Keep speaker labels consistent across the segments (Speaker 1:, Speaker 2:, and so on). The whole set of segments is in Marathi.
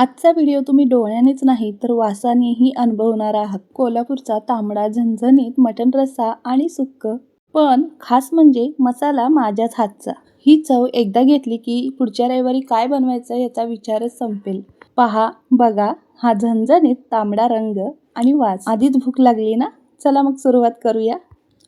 Speaker 1: आजचा व्हिडिओ तुम्ही डोळ्यानेच नाही तर वासानेही अनुभवणार आहात कोल्हापूरचा तांबडा झणझणीत मटण रस्सा आणि सुक्क. पण खास म्हणजे मसाला माझ्याच हातचा. ही चव एकदा घेतली की पुढच्या रविवारी काय बनवायचं याचा विचारच संपेल. पहा बघा हा झणझणीत तांबडा रंग आणि वास. आधीच भूक लागली ना? चला मग सुरुवात करूया.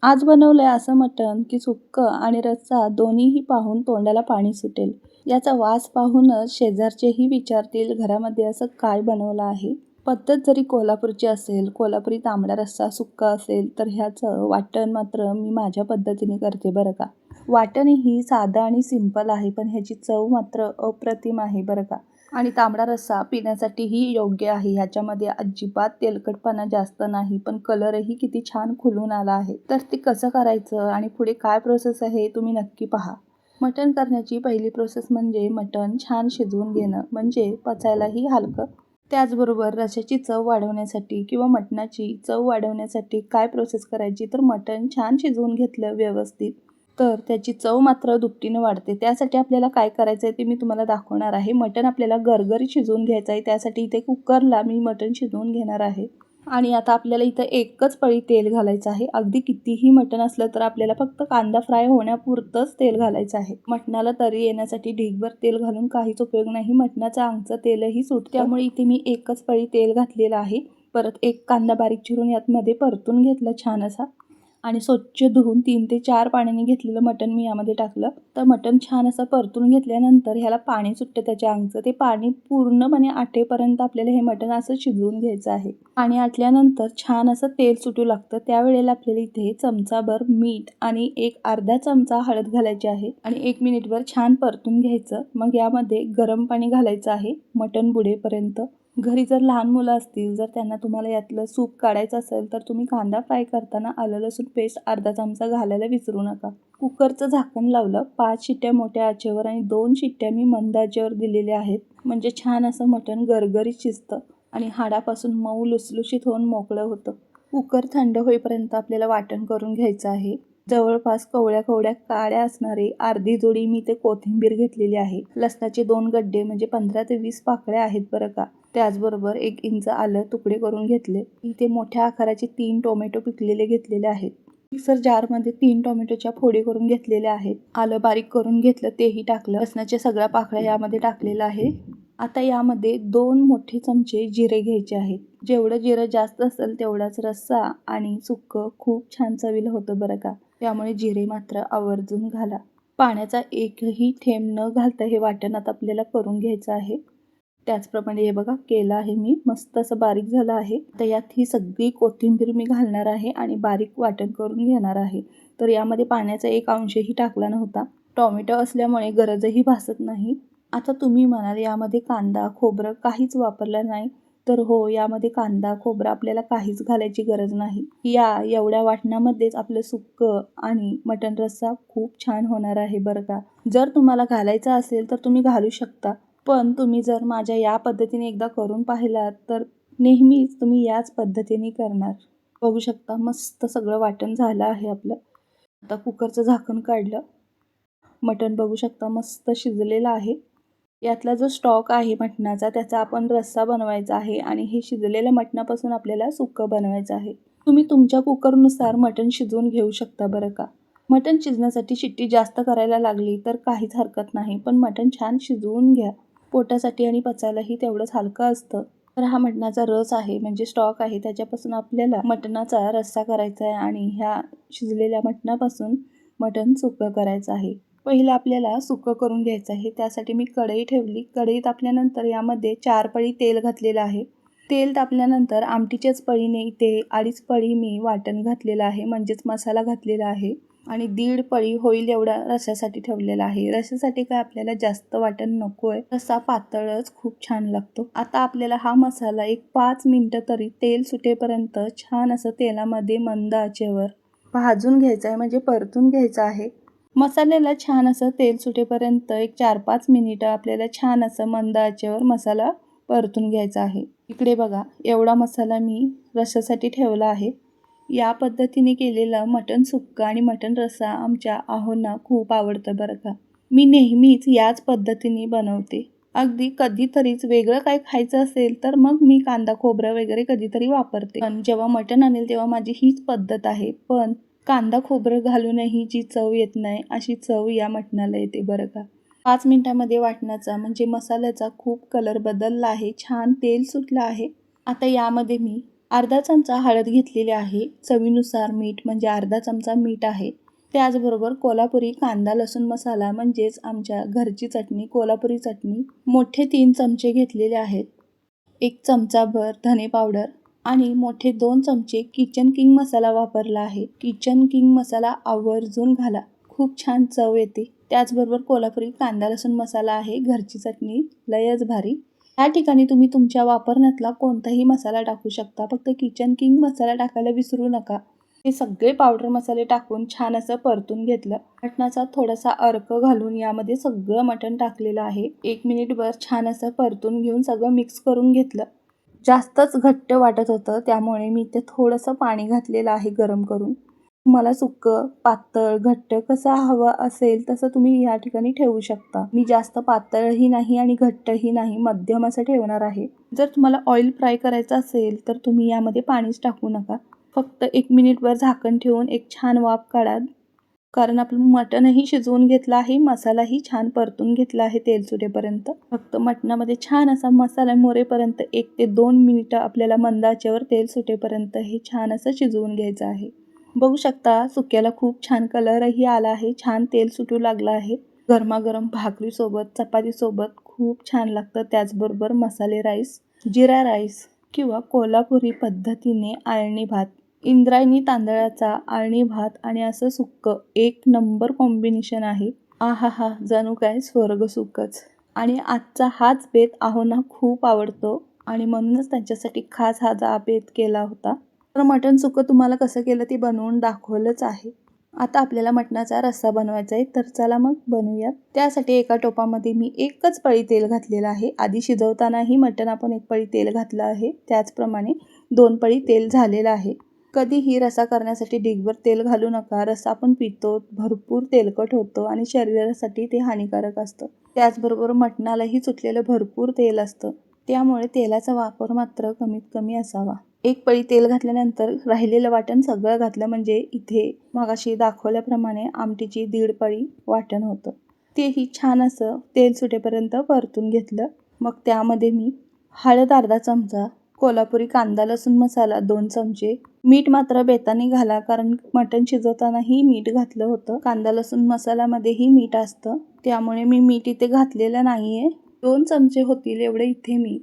Speaker 1: आज बनवलंय असं मटण की सुक्क आणि रस्सा दोन्हीही पाहून तोंडाला पाणी सुटेल. याचा वास पाहूनच शेजारचेही विचारतील घरामध्ये असं काय बनवलं आहे? पद्धत जरी कोल्हापूरची असेल कोल्हापुरी तांबडा रस्सा सुक्का असेल तर ह्याचं वाटण मात्र मी माझ्या पद्धतीने करते बरं का? वाटण ही साधं आणि सिंपल आहे पण ह्याची चव मात्र अप्रतिम आहे बरं का? आणि तांबडा रस्सा पिण्यासाठीही योग्य आहे ह्याच्यामध्ये अजिबात तेलकटपणा जास्त नाही पण कलरही किती छान खुलून आला आहे. तर ते कसं करायचं आणि पुढे काय प्रोसेस आहे तुम्ही नक्की पहा. मटण करण्याची पहिली प्रोसेस म्हणजे मटण छान शिजवून घेणं म्हणजे पचायलाही हलकं. त्याचबरोबर रशाची चव वाढवण्यासाठी किंवा मटणाची चव वाढवण्यासाठी काय प्रोसेस करायची तर मटण छान शिजवून घेतलं व्यवस्थित. तर त्याची चव मात्र दुपटीनं वाढते. त्यासाठी आपल्याला काय करायचं आहे ते मी तुम्हाला दाखवणार आहे. मटण आपल्याला गरगरी शिजवून घ्यायचं आहे त्यासाठी इथे कुकरला मी मटण शिजवून घेणार आहे. आणि आता आपल्याला इथं एकच पळी तेल घालायचं आहे. अगदी कितीही मटण असलं तर आपल्याला फक्त कांदा फ्राय होण्यापुरतंच तेल घालायचं आहे. मटणाला तरी येण्यासाठी ढीगभर तेल घालून काहीच उपयोग नाही. मटणाचं अंगचं तेलही सुट त्यामुळे इथे मी एकच पळी तेल घातलेलं आहे. परत एक कांदा बारीक चिरून यातमध्ये परतून घेतला छान असा. आणि स्वच्छ धुवून तीन ते चार पाण्याने घेतलेलं मटण मी यामध्ये टाकलं. तर मटण छान असं परतून घेतल्यानंतर ह्याला पाणी सुटतं त्याच्या अंगचं. ते पाणी पूर्णपणे आटेपर्यंत आपल्याला हे मटण असं शिजवून घ्यायचं आहे. पाणी आटल्यानंतर छान असं तेल सुटू लागतं. त्यावेळेला आपल्याला इथे चमचाभर मीठ आणि एक अर्धा चमचा हळद घालायची आहे आणि एक मिनिटभर छान परतून घ्यायचं. मग यामध्ये गरम पाणी घालायचं आहे मटण बुडेपर्यंत. घरी जर लहान मुलं असतील जर त्यांना तुम्हाला यातलं सूप काढायचं असेल तर तुम्ही कांदा फ्राय करताना आलं लसूण पेस्ट अर्धा चमचा घालायला विसरू नका. कुकरचं झाकण लावलं पाच शिट्ट्या मोठ्या आचेवर आणि दोन शिट्ट्या मी मंद आचेवर दिलेल्या आहेत. म्हणजे छान असं मटण गरगरीत शिजतं आणि हाडापासून मऊ लुसलुशीत होऊन मोकळं होतं. कुकर थंड होईपर्यंत आपल्याला वाटण करून घ्यायचं आहे. जवळपास कवळ्या कवळ्या काळ्या असणारे अर्धी जोडी मी ते कोथिंबीर घेतलेली आहे. लसणाचे दोन गड्डे म्हणजे पंधरा ते वीस पाकळ्या आहेत बरं का. त्याचबरोबर एक इंच आलं तुकडे करून घेतले. इथे मोठ्या आकाराचे तीन टोमॅटो पिकलेले घेतलेले आहेत. मिक्सर जारमध्ये तीन टोमॅटोच्या फोडी करून घेतलेल्या आहेत. आलं बारीक करून घेतलं तेही टाकलं. लसणाच्या सगळ्या पाकळ्या यामध्ये टाकलेलं आहे. आता यामध्ये दोन मोठे चमचे जिरे घ्यायचे आहेत. जेवढं जिरं जास्त असेल तेवढाच रस्सा आणि सुक्क खूप छान चवीला होतं बरं का. त्यामुळे जिरे मात्र आवर्जून घाला. पाण्याचा एकही थेंब न घालता हे वाटण आता आपल्याला करून घ्यायचं आहे. त्याचप्रमाणे हे बघा केलं आहे मी. मस्त असं बारीक झालं आहे. तर यात ही सगळी कोथिंबीर मी घालणार आहे आणि बारीक वाटण करून घेणार आहे. तर यामध्ये पाण्याचा एक अंशही टाकला नव्हता. टॉमॅटो असल्यामुळे गरजही भासत नाही. आता तुम्ही म्हणाल यामध्ये कांदा खोबरं काहीच वापरलं नाही. तर हो यामध्ये कांदा खोबरं आपल्याला काहीच घालायची गरज नाही. या एवढ्या वाटणामध्येच आपलं सुक्कं आणि मटण रस्सा खूप छान होणार आहे बरं का. जर तुम्हाला घालायचं असेल तर तुम्ही घालू शकता. पण तुम्ही जर माझ्या या पद्धतीने एकदा करून पाहिलात तर नेहमीच तुम्ही याच पद्धतीने करणार. बघू शकता मस्त सगळं वाटण झालं आहे आपलं. आता कुकरचं झाकण काढलं. मटण बघू शकता मस्त शिजलेलं आहे. यातला जो स्टॉक आहे मटणाचा त्याचा आपण रस्सा बनवायचा आहे आणि हे शिजलेल्या मटणापासून आपल्याला सुक्कं बनवायचं आहे. तुम्ही तुमच्या कुकरनुसार मटण शिजवून घेऊ शकता बरं का? मटण शिजण्यासाठी शिट्टी जास्त करायला लागली तर काहीच हरकत नाही पण मटण छान शिजवून घ्या. पोटासाठी आणि पचायलाही तेवढंच हलकं असतं. तर हा मटणाचा रस आहे म्हणजे स्टॉक आहे त्याच्यापासून आपल्याला मटणाचा रस्सा करायचा आहे आणि ह्या शिजलेल्या मटणापासून मटण सुकं करायचं आहे. पहिलं आपल्याला सुकं करून घ्यायचं आहे. त्यासाठी मी कढई ठेवली. कढई तापल्यानंतर यामध्ये चार पळी तेल घातलेलं आहे. तेल तापल्यानंतर आमटीच्याच पळीने इथे अडीच पळी मी वाटण घातलेलं आहे. म्हणजेच मसाला घातलेला आहे. आणि दीड पळी होईल एवढा रशासाठी ठेवलेला आहे. रशासाठी काय आपल्याला जास्त वाटण नको आहे रसा पातळच खूप छान लागतो. आता आपल्याला हा मसाला एक पाच मिनटं तरी तेल सुटेपर्यंत छान असं तेलामध्ये मंद आचेवर भाजून घ्यायचं आहे. म्हणजे परतून घ्यायचं आहे. मसाल्याला छान असं तेल सुटेपर्यंत एक चार पाच मिनिटं आपल्याला छान असं मंद आचेवर मसाला परतून घ्यायचा आहे. इकडे बघा एवढा मसाला मी रशासाठी ठेवला आहे. या पद्धतीने केलेलं मटण सुक्का आणि मटण रस्सा आमच्या आहोंना खूप आवडतं बरं का. मी नेहमीच याच पद्धतीने बनवते. अगदी कधीतरीच वेगळं काय खायचं असेल तर मग मी कांदा खोबरं वगैरे कधीतरी वापरते. पण जेव्हा मटण आणेल तेव्हा माझी हीच पद्धत आहे. पण कांदा खोबरं घालूनही जी चव येत नाही अशी चव या मटणाला येते बरं का? पाच मिनटामध्ये वाटण्याचा म्हणजे मसाल्याचा खूप कलर बदलला आहे छान तेल सुटलं आहे. आता यामध्ये मी अर्धा चमचा हळद घेतलेली आहे. चवीनुसार मीठ म्हणजे अर्धा चमचा मीठ आहे. त्याचबरोबर कोल्हापुरी कांदा लसूण मसाला म्हणजेच आमच्या घरची चटणी कोल्हापुरी चटणी मोठे तीन चमचे घेतलेले आहेत. एक चमचाभर धने पावडर आणि मोठे दोन चमचे किचन किंग मसाला वापरला आहे. किचन किंग मसाला आवर्जून घाला. खूप छान चव येते. त्याचबरोबर कोल्हापुरी कांदा लसूण मसाला आहे. घरची चटणी लयच भारी. या ठिकाणी तुम्ही तुमच्या वापरण्यातला कोणताही मसाला टाकू शकता. फक्त किचन किंग मसाला टाकायला विसरू नका. हे सगळे पावडर मसाले टाकून छान असं परतून घेतलं. मटणाचा थोडासा अर्क घालून यामध्ये सगळं मटण टाकलेलं आहे. एक मिनिटभर छान असं परतून घेऊन सगळं मिक्स करून घेतलं. जास्तच घट्ट वाटत होतं त्यामुळे मी ते थोडंसं पाणी घातलेलं आहे गरम करून. मला सुक्कं पातळ घट्ट कसं हवं असेल तसं तुम्ही या ठिकाणी ठेवू शकता. मी जास्त पातळही नाही आणि घट्टही नाही मध्यम असं ठेवणार आहे. जर तुम्हाला ऑइल फ्राय करायचं असेल तर तुम्ही यामध्ये पाणीच टाकू नका. फक्त एक मिनिटभर झाकण ठेवून एक छान वाफ काढा. कारण आपलं मटणही शिजवून घेतलं आहे मसालाही छान परतून घेतला आहे तेल सुटेपर्यंत. फक्त मटणामध्ये छान असा मसाला मोरेपर्यंत एक ते दोन मिनिटं आपल्याला मंदाच्यावर तेल सुटेपर्यंत हे छान असं शिजवून घ्यायचं आहे. बघू शकता सुक्याला खूप छान कलरही आला आहे छान तेल सुटू लागलं आहे. गरमागरम भाकरीसोबत चपातीसोबत खूप छान लागतं. त्याचबरोबर मसाले राईस जिरा राईस किंवा कोल्हापुरी पद्धतीने आळणी भात. इंद्रायणी तांदळाचा आळणी भात आणि असं सुक्कं एक नंबर कॉम्बिनेशन आहे. आहा हा जणू काय स्वर्ग सुखच. आणि आजचा हाच बेत आहोना खूप आवडतो आणि म्हणूनच त्यांच्यासाठी खास हा जा बेत केला होता. तर मटण सुकं तुम्हाला कसं केलं ते बनवून दाखवलंच आहे. आता आपल्याला मटणाचा रस्सा बनवायचा आहे तर चला मग बनवूयात त्यासाठी एका टोपामध्ये मी एकच पळी तेल घातलेलं आहे. आधी शिजवतानाही मटण आपण एक पळी तेल घातलं आहे. त्याचप्रमाणे दोन पळी तेल झालेलं आहे. कधीही रसा करण्यासाठी डिगवर तेल घालू नका. रसा आपण पितो भरपूर तेलकट होतो आणि शरीरासाठी ते हानिकारक असतं. त्याचबरोबर मटणालाही सुटलेलं भरपूर तेल असतं. त्यामुळे तेलाचा वापर मात्र कमीत कमी असावा. एक पळी तेल घातल्यानंतर राहिलेलं वाटण सगळं घातलं म्हणजे इथे मगाशी दाखवल्याप्रमाणे आमटीची दीड पळी वाटण होतं. तेही छान असं तेल सुटेपर्यंत परतून घेतलं. मग त्यामध्ये मी हळद अर्धा चमचा कोल्हापुरी कांदा लसूण मसाला दोन चमचे. मीठ मात्र बेताने घाला कारण मटण शिजवतानाही मीठ घातलं होतं. कांदा लसूण मसाल्यामध्येही मीठ असतं. त्यामुळे मी मीठ इथे घातलेलं नाही आहे दोन चमचे होतील एवढे इथे मी.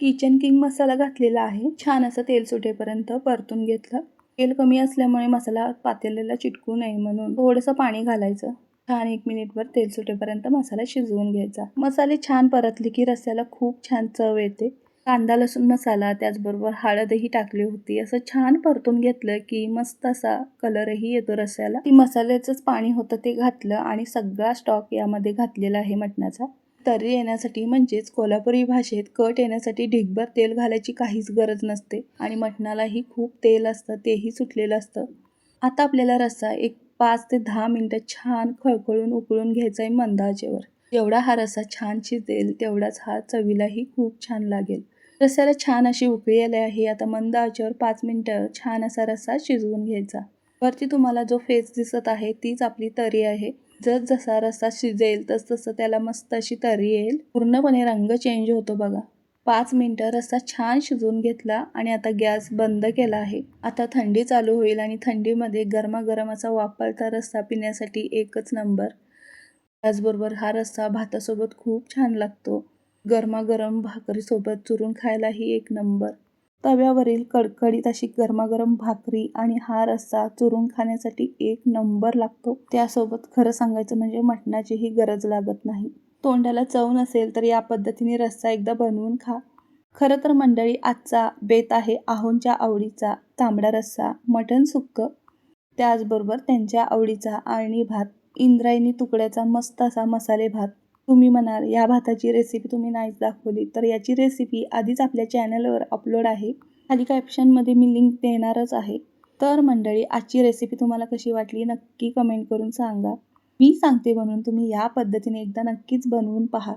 Speaker 1: किचन किंग मसाला घातलेला आहे. छान असं तेल सुटेपर्यंत परतून घेतलं. तेल कमी असल्यामुळे मसाला पातेल्याला चिटकू नये म्हणून थोडंसं पाणी घालायचं. छान एक मिनिटभर तेल सुटेपर्यंत मसाला शिजवून घ्यायचा. मसाले छान परतले की रस्याला खूप छान चव येते. कांदा लसूण मसाला त्याचबरोबर हळदही टाकली होती. असं छान परतून घेतलं की मस्त असा कलरही येतो रस्याला. ती मसाल्याचंच पाणी होतं ते घातलं आणि सगळा स्टॉक यामध्ये घातलेला आहे मटणाचा. तर्री येण्यासाठी म्हणजेच कोल्हापुरी भाषेत कट येण्यासाठी ढिगभर तेल घालायची काहीच गरज नसते. आणि मटणालाही खूप तेल असतं तेही सुटलेलं असतं. आता आपल्याला रस्सा एक पाच ते दहा मिनटं छान खळखळून उकळून घ्यायचा आहे मंदाजेवर. जेवढा हा रस्सा छान शिजेल तेवढाच हा चवीलाही खूप छान लागेल. रस्स्याला छान अशी उकळी आली आहे. आता मंद आचेवर पाच मिनटं छान असा रस्सा शिजवून घ्यायचा. वरती तुम्हाला जो फेस दिसत आहे तीच आपली तरी आहे. जस जसा रस्सा शिजेल तस तसं त्याला मस्त अशी तरी येईल. पूर्णपणे रंग चेंज होतो बघा. पाच मिनटं रस्सा छान शिजवून घेतला आणि आता गॅस बंद केला आहे. आता थंडी चालू होईल आणि थंडीमध्ये गरमागरम असा वापरता रस्सा पिण्यासाठी एकच नंबर त्याचबरोबर हा रस्सा भातासोबत खूप छान लागतो. गरमागरम भाकरीसोबत चुरून खायलाही एक नंबर. तव्यावरील कडकडीत अशी गरमागरम भाकरी आणि हा रस्सा चुरून खाण्यासाठी एक नंबर लागतो. त्यासोबत खरं सांगायचं म्हणजे मटणाचीही गरज लागत नाही. तोंडाला चव नसेल तर या पद्धतीने रस्सा एकदा बनवून खा. खरं तर मंडळी आजचा बेत आहे आहोंच्या आवडीचा तांबडा रस्सा मटण सुक्क. त्याचबरोबर त्यांच्या आवडीचा आळणी भात इंद्रायणी तुकड्याचा मस्त असा मसाले भात. तुम्ही म्हणाल या भाताची रेसिपी तुम्ही नाहीच दाखवली. तर याची रेसिपी आधीच आपल्या चॅनलवर अपलोड आहे. खाली कॅप्शनमध्ये मी लिंक देणारच आहे. तर मंडळी आजची रेसिपी तुम्हाला कशी वाटली नक्की कमेंट करून सांगा. मी सांगते म्हणून तुम्ही या पद्धतीने एकदा नक्कीच बनवून पहा.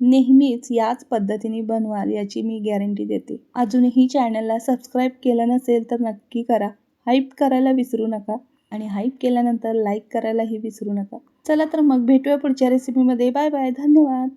Speaker 1: नेहमीच याच पद्धतीने बनवाल याची मी गॅरंटी देते. अजूनही चॅनलला सबस्क्राईब केलं नसेल तर नक्की करा. हाईप करायला विसरू नका. आणि हाईप केल्यानंतर लाईक करायलाही विसरू नका. चला तर मग भेटूया पुढच्या रेसिपीमध्ये बाय बाय धन्यवाद.